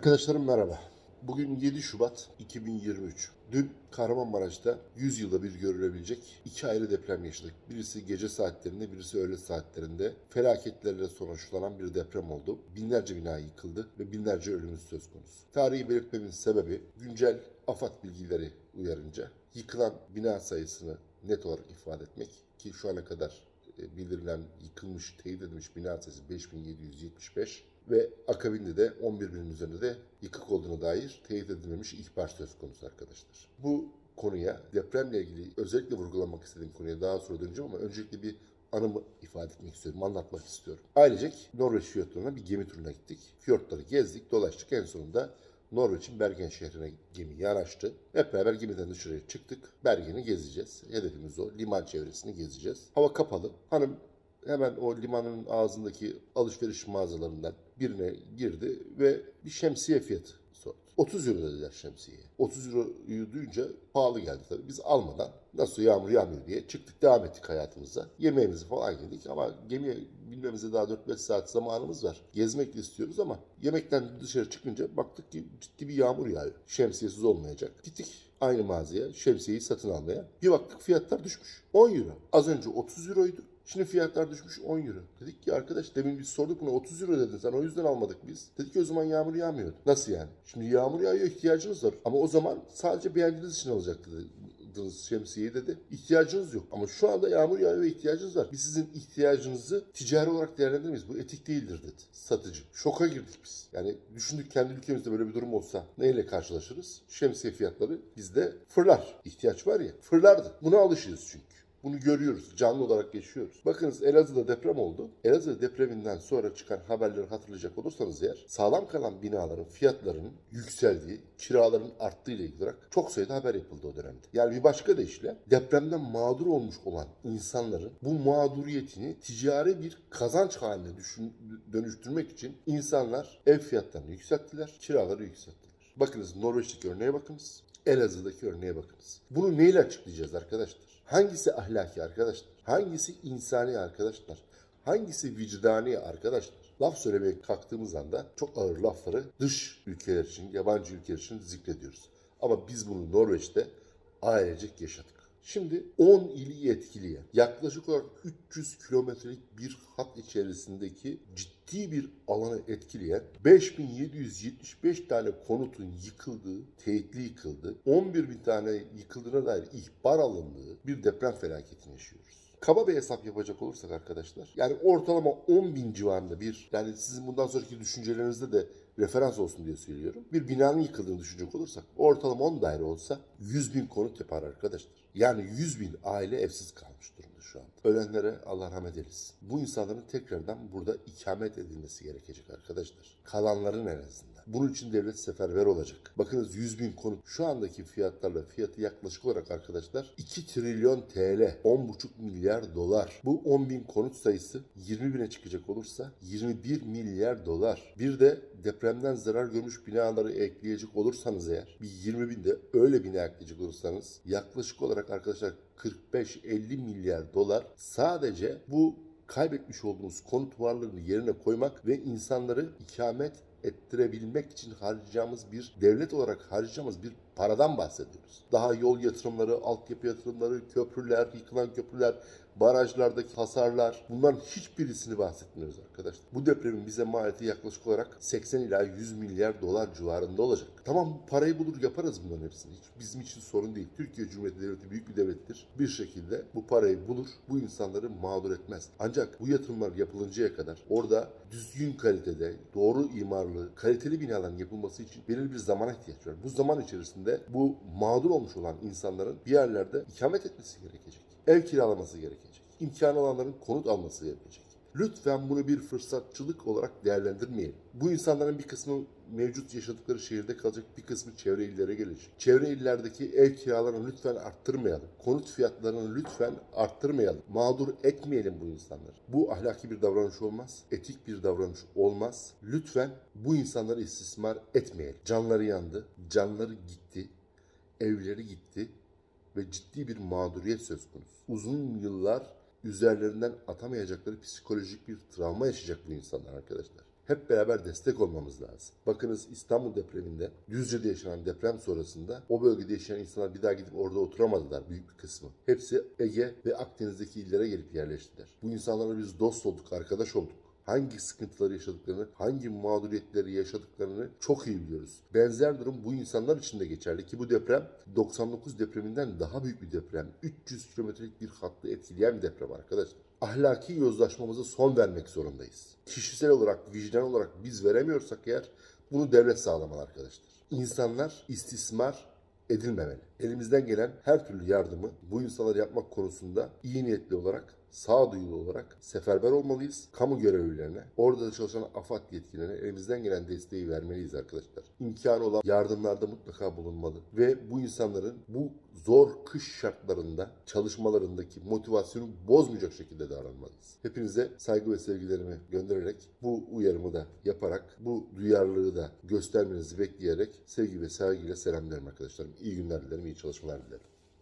Arkadaşlarım merhaba. Bugün 7 Şubat 2023. Dün Kahramanmaraş'ta 100 yılda bir görülebilecek iki ayrı deprem yaşadık. Birisi gece saatlerinde, birisi öğle saatlerinde felaketlerle sonuçlanan bir deprem oldu. Binlerce bina yıkıldı ve binlerce ölümümüz söz konusu. Tarihi belirtmemin sebebi güncel AFAD bilgileri uyarınca yıkılan bina sayısını net olarak ifade etmek ki şu ana kadar bildirilen yıkılmış, teyit edilmiş bina sayısı 5775 ve akabinde de 11 binin üzerinde de yıkık olduğuna dair teyit edilmemiş ihbar söz konusu arkadaşlar. Bu konuya depremle ilgili özellikle vurgulamak istediğim konuya daha sonra döneceğim ama öncelikle bir anımı ifade etmek istiyorum, anlatmak istiyorum. Ailecek Norveç fiyortlarına bir gemi turuna gittik. Fiyortları gezdik, dolaştık. En sonunda Norveç'in Bergen şehrine gemi yanaştı. Hep beraber gemiden dışarıya çıktık. Bergen'i gezeceğiz. Hedefimiz o. Liman çevresini gezeceğiz. Hava kapalı. Hanım hemen o limanın ağzındaki alışveriş mağazalarından birine girdi ve bir şemsiye fiyatı. 30 euro dediler şemsiyeye. 30 euroyu duyunca pahalı geldi tabii. Biz almadan nasıl yağmur yağmıyor diye çıktık devam ettik hayatımıza. Yemeğimizi falan yedik ama gemiye binmemize daha 4-5 saat zamanımız var. Gezmek de istiyoruz ama yemekten dışarı çıkınca baktık ki ciddi bir yağmur yağıyor. Şemsiyesiz olmayacak. Gittik aynı mağazaya şemsiyeyi satın almaya. Bir baktık fiyatlar düşmüş. 10 euro. Az önce 30 euroydu. Şimdi fiyatlar düşmüş 10 euro. Dedik ki arkadaş demin biz sorduk buna 30 euro dedin sen o yüzden almadık biz. Dedik ki o zaman yağmur yağmıyordu. Nasıl yani? Şimdi yağmur yağıyor ihtiyacınız var. Ama o zaman sadece beğendiğiniz için alacaktı dedi şemsiyeyi dedi. İhtiyacınız yok. Ama şu anda yağmur yağıyor ve ihtiyacınız var. Biz sizin ihtiyacınızı ticari olarak değerlendirmeyiz. Bu etik değildir dedi satıcı. Şoka girdik biz. Yani düşündük kendi ülkemizde böyle bir durum olsa neyle karşılaşırız? Şemsiye fiyatları bizde fırlar. İhtiyaç var ya fırlardı. Buna alışığız çünkü. Bunu görüyoruz. Canlı olarak yaşıyoruz. Bakınız Elazığ'da deprem oldu. Elazığ depreminden sonra çıkan haberleri hatırlayacak olursanız eğer sağlam kalan binaların fiyatlarının yükseldiği, kiraların arttığı ile ilgili olarak çok sayıda haber yapıldı o dönemde. Yani bir başka deyişle depremden mağdur olmuş olan insanların bu mağduriyetini ticari bir kazanç haline düşün, dönüştürmek için insanlar ev fiyatlarını yükselttiler, kiraları yükselttiler. Bakınız Norveç'teki örneğe bakınız. Elazığ'daki örneğe bakınız. Bunu neyle açıklayacağız arkadaşlar? Hangisi ahlaki arkadaşlar? Hangisi insani arkadaşlar? Hangisi vicdani arkadaşlar? Laf söylemeye kalktığımız anda çok ağır lafları dış ülkeler için, yabancı ülkeler için zikrediyoruz. Ama biz bunu Norveç'te ailecek yaşadık. Şimdi 10 ili etkileyen, yaklaşık olarak 300 kilometrelik bir hat içerisindeki ciddi bir alanı etkileyen 5775 tane konutun yıkıldığı, teyitli yıkıldığı, 11 bin tane yıkıldığına dair ihbar alındığı bir deprem felaketini yaşıyoruz. Kaba bir hesap yapacak olursak arkadaşlar, yani ortalama 10 bin civarında bir, yani sizin bundan sonraki düşüncelerinizde de referans olsun diye söylüyorum. Bir binanın yıkıldığını düşünecek olursak ortalama 10 daire olsa 100 bin konut yapar arkadaşlar. Yani 100 bin aile evsiz kalmış durumda şu anda. Ölenlere Allah rahmet eylesin. Bu insanların tekrardan burada ikamet edilmesi gerekecek arkadaşlar. Kalanların en azından. Bunun için devlet seferber olacak. Bakınız 100 bin konut şu andaki fiyatlarla fiyatı yaklaşık olarak arkadaşlar 2 trilyon TL 10,5 milyar dolar. Bu 10 bin konut sayısı 20 bine çıkacak olursa 21 milyar dolar. Bir de depremden zarar görmüş binaları ekleyecek olursanız eğer bir 20 bin de öyle bina ekleyecek olursanız yaklaşık olarak arkadaşlar 45-50 milyar dolar sadece bu kaybetmiş olduğumuz konut varlığını yerine koymak ve insanları ikamet ettirebilmek için harcayacağımız bir devlet olarak harcayacağımız bir paradan bahsediyoruz. Daha yol yatırımları, altyapı yatırımları, köprüler, yıkılan köprüler, barajlardaki hasarlar bunların hiçbirisini bahsetmiyoruz arkadaşlar. Bu depremin bize maliyeti yaklaşık olarak 80 ila 100 milyar dolar civarında olacak. Tamam parayı bulur yaparız bunların hepsini. Hiç bizim için sorun değil. Türkiye Cumhuriyeti Devleti büyük bir devlettir. Bir şekilde bu parayı bulur, bu insanları mağdur etmez. Ancak bu yatırımlar yapılıncaya kadar orada düzgün kalitede, doğru imarlı, kaliteli binaların yapılması için belirli bir zamana ihtiyaç var. Bu zaman içerisinde bu mağdur olmuş olan insanların bir yerlerde ikamet etmesi gerekecek. Ev kiralaması gerekecek. İmkanı olanların konut alması gerekecek. Lütfen bunu bir fırsatçılık olarak değerlendirmeyelim. Bu insanların bir kısmı mevcut yaşadıkları şehirde kalacak, bir kısmı çevre illere gelecek. Çevre illerdeki ev kiralarını lütfen arttırmayalım. Konut fiyatlarını lütfen arttırmayalım. Mağdur etmeyelim bu insanları. Bu ahlaki bir davranış olmaz, etik bir davranış olmaz. Lütfen bu insanları istismar etmeyelim. Canları yandı, canları gitti, evleri gitti ve ciddi bir mağduriyet söz konusu. Uzun yıllar üzerlerinden atamayacakları psikolojik bir travma yaşayacak bu insanlar arkadaşlar. hep beraber destek olmamız lazım. Bakınız İstanbul depreminde Düzce'de yaşanan deprem sonrasında o bölgede yaşayan insanlar bir daha gidip orada oturamadılar büyük bir kısmı. Hepsi Ege ve Akdeniz'deki illere gelip yerleştiler. Bu insanlarla biz dost olduk, arkadaş olduk hangi sıkıntıları yaşadıklarını, hangi mağduriyetleri yaşadıklarını çok iyi biliyoruz. Benzer durum bu insanlar için de geçerli ki bu deprem 99 depreminden daha büyük bir deprem. 300 kilometrelik bir hattı etkileyen deprem arkadaşlar. Ahlaki yozlaşmamıza son vermek zorundayız. Kişisel olarak, vicdan olarak biz veremiyorsak eğer bunu devlet sağlamalı arkadaşlar. İnsanlar istismar edilmemeli. Elimizden gelen her türlü yardımı bu insanlara yapmak konusunda iyi niyetli olarak sağduyulu olarak seferber olmalıyız. Kamu görevlilerine, orada çalışan AFAD yetkililerine elimizden gelen desteği vermeliyiz arkadaşlar. İmkanı olan yardımlarda mutlaka bulunmalı. Ve bu insanların bu zor kış şartlarında çalışmalarındaki motivasyonu bozmayacak şekilde davranmalıyız. Hepinize saygı ve sevgilerimi göndererek bu uyarımı da yaparak bu duyarlılığı da göstermenizi bekleyerek sevgi ve saygıyla selamlarım arkadaşlarım. İyi günler dilerim, iyi çalışmalar dilerim.